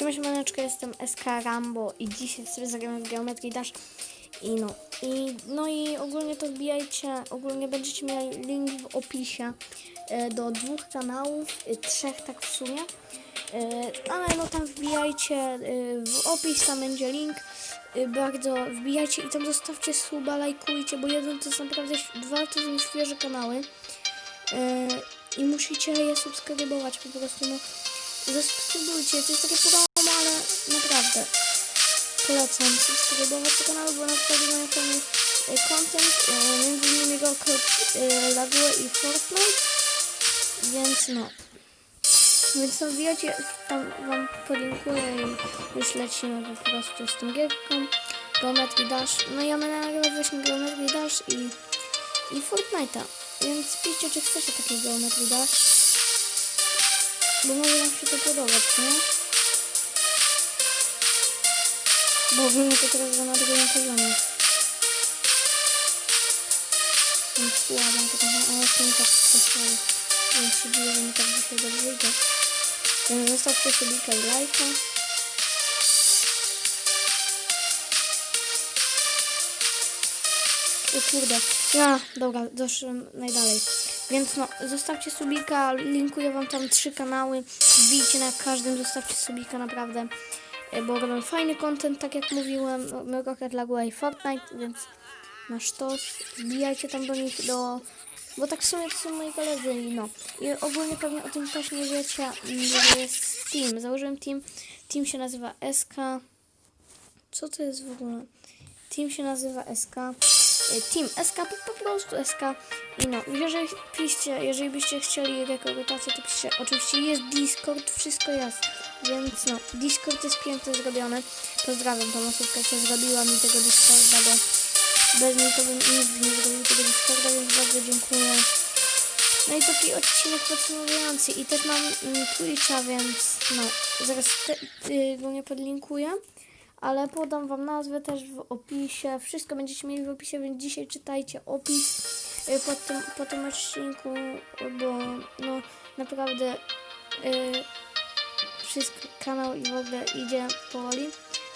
Siema, siemaneczko, jestem SK Rambo i dzisiaj sobie zagramy w Geometry Dash i no, i no i ogólnie to wbijajcie, ogólnie będziecie mieli link w opisie e, do dwóch kanałów, e, trzech tak w sumie, e, ale no tam wbijajcie e, w opis, tam będzie link, e, bardzo wbijajcie i tam zostawcie suba, lajkujcie, bo jeden to jest naprawdę, dwa to są świeże kanały. E, i musicie je subskrybować po prostu, no. Zasubskrybujcie, to jest takie naprawdę polecam subskrybować te kanały, bo naprawdę mają fajny e, content, e, między innymi Rocket, e, Lague i Fortnite, więc no. Więc tam wbijacie, tam wam podlinkuję i już lecimy po prostu z tą gierką. Geometry Dash. No ja będę nagrywać właśnie Geometry Dash i, i Fortnite'a. Więc piszcie, czy chcecie takiego Geometry Dash. Bo może wam się to podobać, nie? Bo ogólnie to teraz na drugim poziomie. Więc słabo to trochę, ale nie tak słabo. Więc się dziwię, że mi tak dzisiaj dobrze idzie. Więc zostawcie sobie i lajka. O kurde. Ja, dobra, doszłem najdalej. Więc no, zostawcie subika, linkuję wam tam trzy kanały. Wbijcie na każdym, zostawcie subika naprawdę. E, Bo robią fajny content, tak jak mówiłem. Rocket Lagua i Fortnite, więc na sztos. Wbijajcie tam do nich, do... Bo tak w sumie to są moi koledzy i no. I ogólnie pewnie o tym też nie wiecie, mm, że jest team. Założyłem team. Team się nazywa SK. Co to jest w ogóle? Team się nazywa SK. E, Team SK, po, prostu SK. I no, jeżeli piszcie, jeżeli byście chcieli rekrutację, to piszcie. Oczywiście jest Discord, wszystko jest. Więc no, Discord jest pięknie zrobiony. Pozdrawiam tą osobkę, co zrobiła mi tego Discorda, bo bez niej to bym nie zrobił tego Discorda, więc bardzo dziękuję. No i taki odcinek podsumowujący. I też mam mm, Twitcha, więc no, zaraz te, y, go nie podlinkuję. Ale podam wam nazwę też w opisie. Wszystko będziecie mieli w opisie, więc dzisiaj czytajcie opis y, pod tym, po tym odcinku, bo no naprawdę y, wszystko, kanał i w ogóle idzie powoli.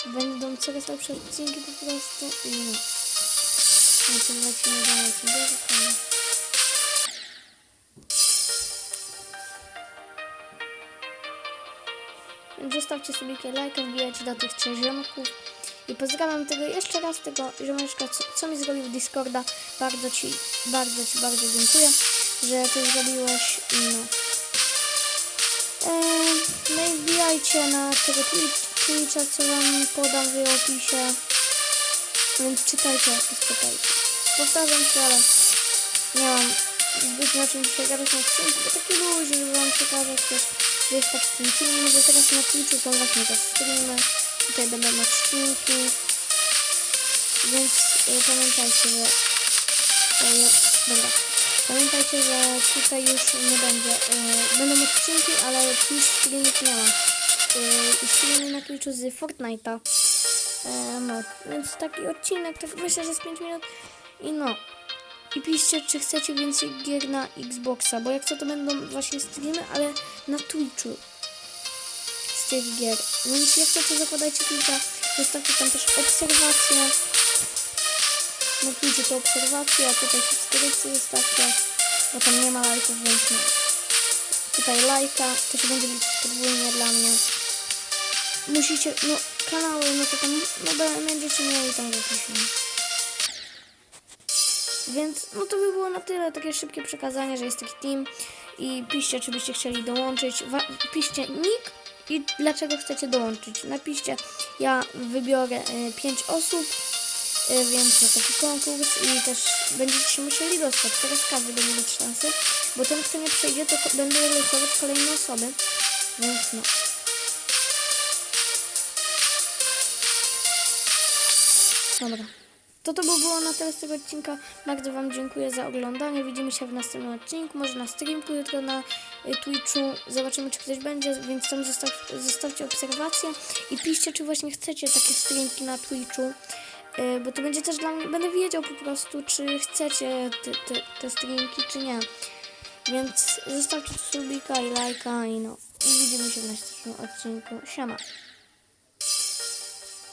Będą coraz lepsze odcinki po prostu i no. Więc lecimy dalej. Zostawcie sobie lajka, wbijajcie do tych trzech ziomków. I pozdrawiam tego jeszcze raz tego ziomeczka, co, co mi zrobił Discorda. Bardzo ci, bardzo ci, bardzo dziękuję, że to zrobiłeś. No. Eee, no i wbijajcie na tego Twi- Twitcha, co wam podam w opisie. Więc czytajcie opis, czytajcie. Powtarzam się, ale nie mam zbyt na czym dzisiaj gadać na odcinku, bo taki luźny, żeby wam przekazać też, jest taki ten film, że teraz na Twitchu są właśnie te streamy, tutaj będą odcinki, więc y, pamiętajcie, że o, ja, dobra, pamiętajcie, że tutaj już nie będzie, y, będą odcinki, ale Twitch streamów nie ma, y, streamy na Twitchu z Fortnite'a, y, no, więc taki odcinek, tak myślę, że z 5 minut i no, i piszcie, czy chcecie więcej gier na Xboxa, bo jak co to będą właśnie streamy, ale na Twitchu z tych gier. Więc jak co to zakładajcie kilka, zostawcie tam też obserwacje. Na Twitchu to obserwacje, a tutaj subskrypcje zostawcie, bo tam nie ma lajków, więc nie. Tutaj lajka, to się będzie liczyć podwójnie dla mnie. Musicie, no kanały, no to tam, no będziecie mieli tam w. Więc no to by było na tyle, takie szybkie przekazanie, że jest taki team i piszcie, czy byście chcieli dołączyć. Wa- piszcie nick i dlaczego chcecie dołączyć. Napiszcie, ja wybiorę 5 osób, y, więc na taki konkurs i też będziecie się musieli dostać. Teraz każdy będzie mieć szansę, bo ten, kto nie przejdzie, to będę losować kolejne osoby. Więc no. Dobra. To to by było na tyle z tego odcinka. Bardzo Wam dziękuję za oglądanie. Widzimy się w następnym odcinku, może na streamku jutro na y, Twitchu. Zobaczymy, czy ktoś będzie, więc tam zostaw, zostawcie obserwację i piszcie, czy właśnie chcecie takie streamki na Twitchu. Y, Bo to będzie też dla mnie, będę wiedział po prostu, czy chcecie te, te, te streamki, czy nie. Więc zostawcie subika i lajka i no. I widzimy się w następnym odcinku. Siema.